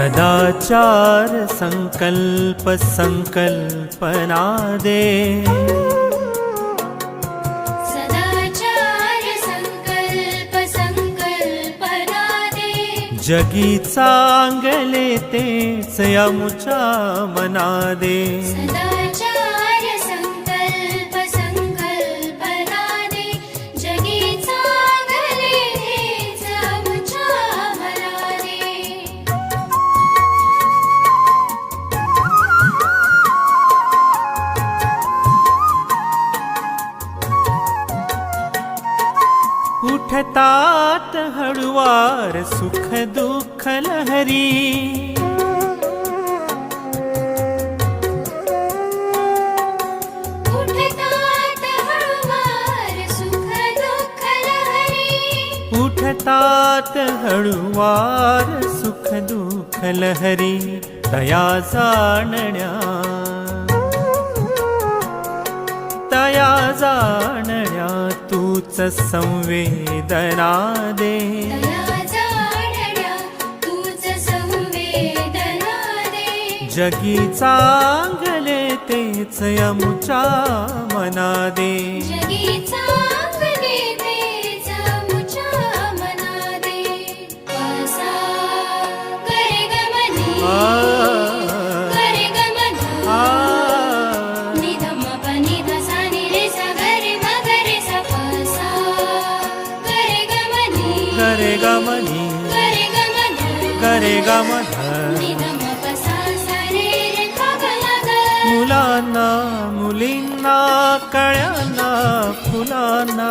सदाचार संकल्प संकल्पना दे सदाचार संकल्प संकल्पना दे जगी चांगले तेच अमुच्या मना दे उठतात हळुवार सुख दुःख लहरी. उठतात हळुवार सुख दुःख लहरी. उठतात हळुवार सुख दुःख लहरी. तया जाणण्या. तया जाणण्या. तूच संवेदना दे। जगी चांगले तेच अमुच्या मना दे। फुलांना। मुलांना मुलींना कळ्यांना फुलांना।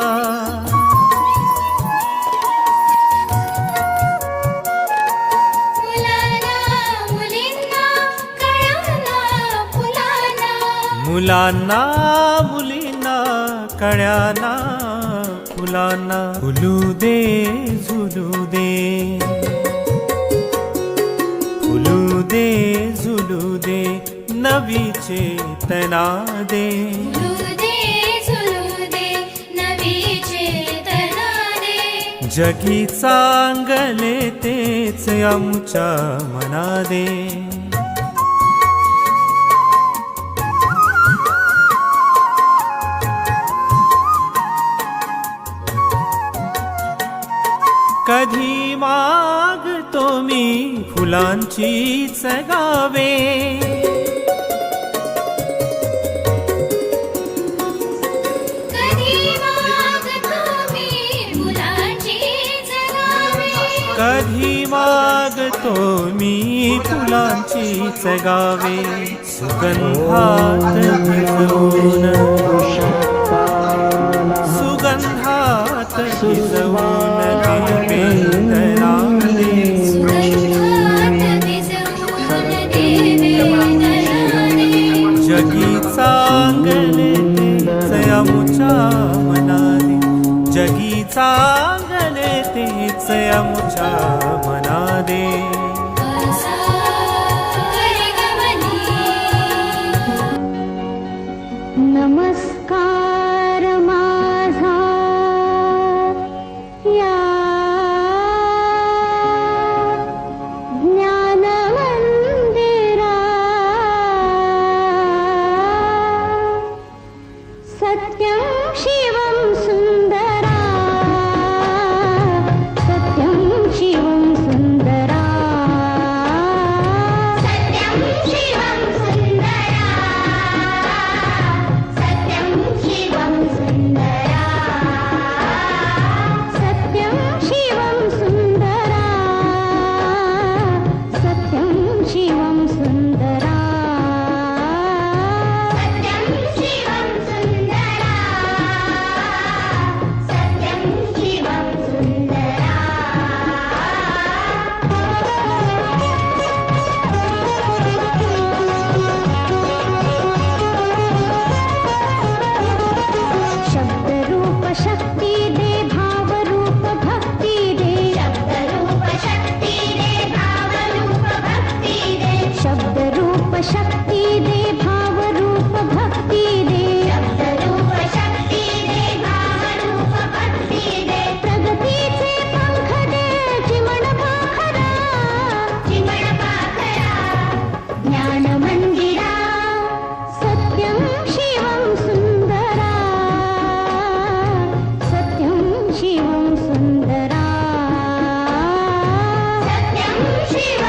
मुलांना मुलींना कळ्यांना फुलांना। फुलू दे झुलू दे दे जुलू दे नवी चेतना दे। जगी सांगले तेच आमच्या मना दे। कधी माग मागतो मी फुलांचीच गावे कधी मागतो मी फुलांची जगावे कधी मागतो मी फुलांचीच गावे सुगंधात भिजवून. सुगंधात भिजवून. तेच मनादे Shiva!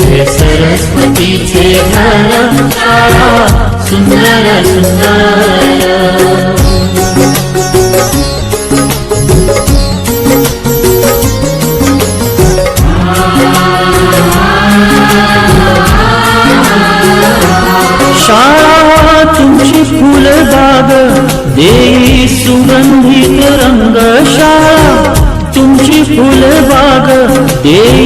हे सरस्वतीचे घर सुंदर सुंदर. शाळा तुमची फुलबाग देई सुगंधित रंग शाळा तुमची फुलबाग देई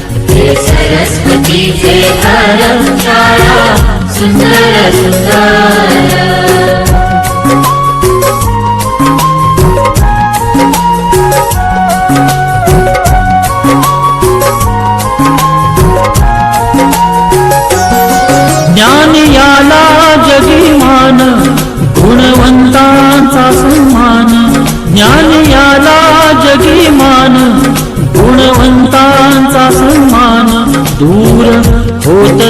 हे सरस्वतीचे घर शाळा सुंदर।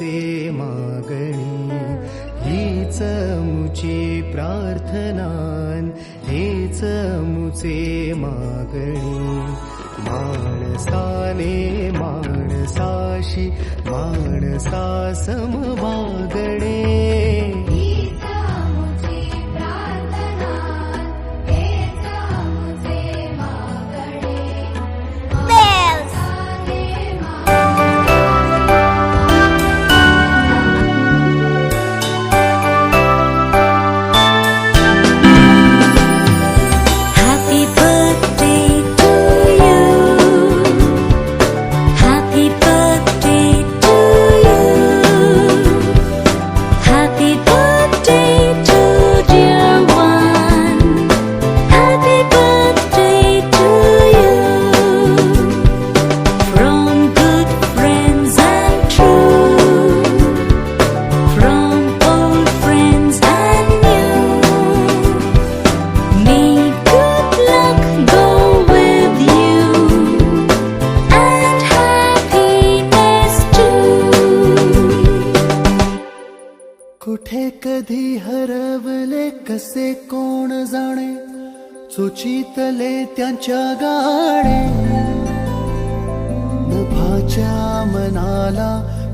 मुचे मागणी हीच मुची प्रार्थनान हेच मुचे मागणी. माणसाने माणसाशी माणसा समवागणे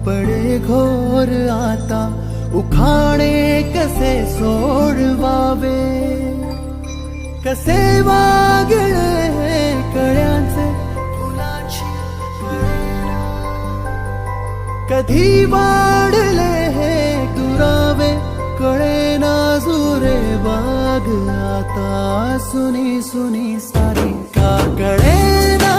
पडे घोर आता उखाणे कसे सोडवावे? कसे वागळे कळ्यांचे? कधी वाढले हे दुरावे? कळे ना जुरे बाग आता सुनी सुनी सारी का कळे ना